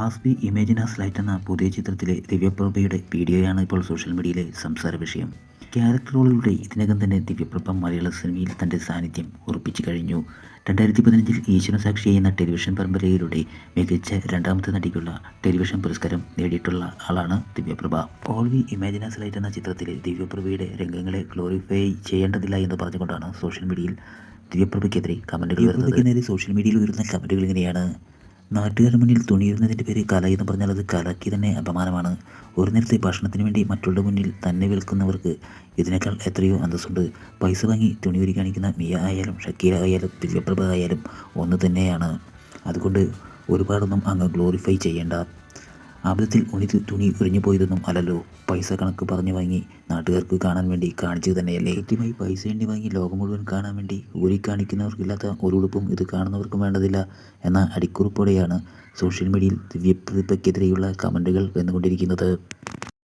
ആസ്ബി ഇമേജിനാസ് light എന്ന പുതിയ ചിത്രത്തിലെ ദിവ്യപ്രഭയുടെ വീഡിയോയാണ് ഇപ്പോൾ സോഷ്യൽ മീഡിയയിലെ സംസാര വിഷയം. ക്യാരക്ടർ റോളിലൂടെ ഇതിനകം തന്നെ ദിവ്യപ്രഭ മലയാള സിനിമയിൽ തന്റെ സാന്നിധ്യം ഉറപ്പിച്ചു കഴിഞ്ഞു. രണ്ടായിരത്തി പതിനഞ്ചിൽ ഈശ്വര സാക്ഷി എന്ന ടെലിവിഷൻ പരമ്പരയിലൂടെ മികച്ച രണ്ടാമത്തെ നടിക്കുള്ള ടെലിവിഷൻ പുരസ്കാരം നേടിയിട്ടുള്ള ആളാണ് Divyaprabha. All We Imagine As Light എന്ന ചിത്രത്തിലെ ദിവ്യപ്രഭയുടെ രംഗങ്ങളെ ഗ്ലോറിഫൈ ചെയ്യേണ്ടതില്ല എന്ന് പറഞ്ഞുകൊണ്ടാണ് സോഷ്യൽ മീഡിയയിൽ ദിവ്യപ്രഭയ്ക്കെതിരെ കമന്റുകൾ വരുന്നത്. സോഷ്യൽ മീഡിയയിൽ ഉയരുന്ന കമന്റുകൾ ഇങ്ങനെയാണ്. നാട്ടുകാരുടെ മുന്നിൽ തുണിയിരുന്നതിന്റെ പേര് കല എന്ന് പറഞ്ഞാൽ അത് കലയ്ക്ക് തന്നെ അപമാനമാണ്. ഒരു നേരത്തെ ഭക്ഷണത്തിന് വേണ്ടി മറ്റുള്ള മുന്നിൽ തന്നെ വിൽക്കുന്നവർക്ക് ഇതിനേക്കാൾ എത്രയോ അന്തസ്സുണ്ട്. പൈസ വാങ്ങി തുണി ഒരു കാണിക്കുന്ന മിയ ആയാലും ഷക്കീല ആയാലും ദിവ്യപ്രഭ ആയാലും ഒന്ന് തന്നെയാണ്. അതുകൊണ്ട് ഒരുപാടൊന്നും അങ്ങ് ഗ്ലോറിഫൈ ചെയ്യേണ്ട. ആപത്തിൽ ഉണി തുണി ഒഴിഞ്ഞു പോയതൊന്നും അല്ലല്ലോ. പൈസ കണക്ക് പറഞ്ഞു വാങ്ങി നാട്ടുകാർക്ക് കാണാൻ വേണ്ടി കാണിച്ചത് തന്നെയല്ലേ. കൃത്യമായി പൈസ വേണ്ടി വാങ്ങി ലോകം മുഴുവൻ കാണാൻ വേണ്ടി ഊരി കാണിക്കുന്നവർക്കില്ലാത്ത ഒരു ഉടുപ്പും ഇത് കാണുന്നവർക്കും വേണ്ടതില്ല എന്ന അടിക്കുറിപ്പോടെയാണ് സോഷ്യൽ മീഡിയയിൽ ദിവ്യപ്രതിഭയ്ക്കെതിരെയുള്ള കമന്റുകൾ വന്നുകൊണ്ടിരിക്കുന്നത്.